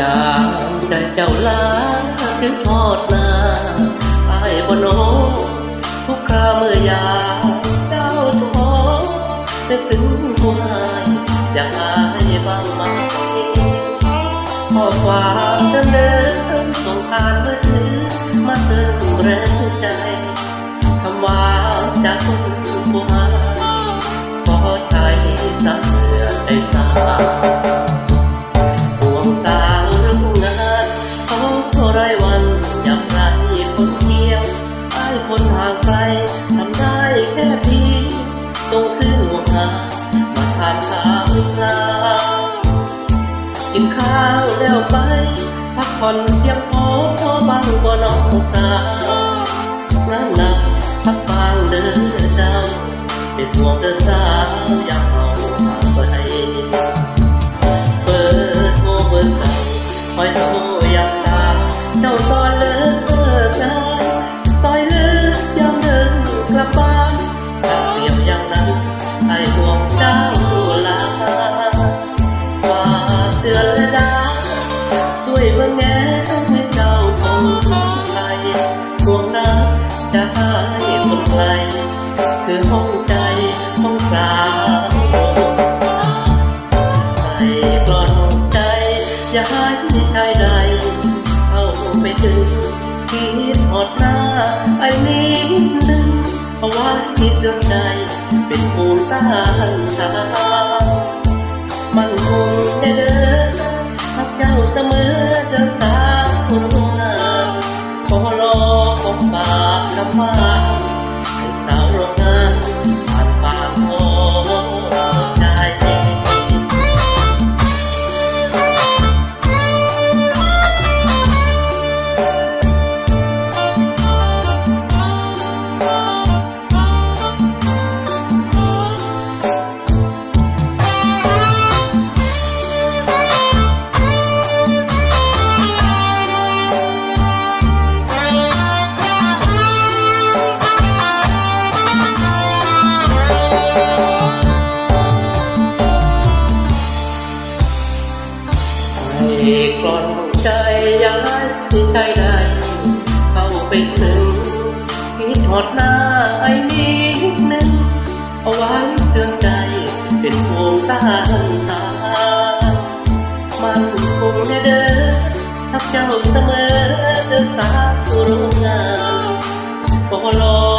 ยากใจเจ้าลาถึงทอดนาไอ้บนโนทุกคราเมื่อยามเจ้าท้อได้ถึงผู้หายอยากให้บ้างไหมข้อความเดิมเดินส่งทานเมือถือมาเติม แล้วไป พักผ่อนเพียงพอพอบ้างบ่น้องตา เป็นภูมิต้านทานมันคงจะเดินพักเจ้าเสมอเดินตาม ให้กล่อนใจย้ายที่ใจใดเข้าไปถึงคิดหอดหน้าไอ้นิดนึงเอาไว้เตือนใจเป็นวงต้านทามันคงจะเดินทักเจ้าเสมอเดินตามโรงงานขอรอ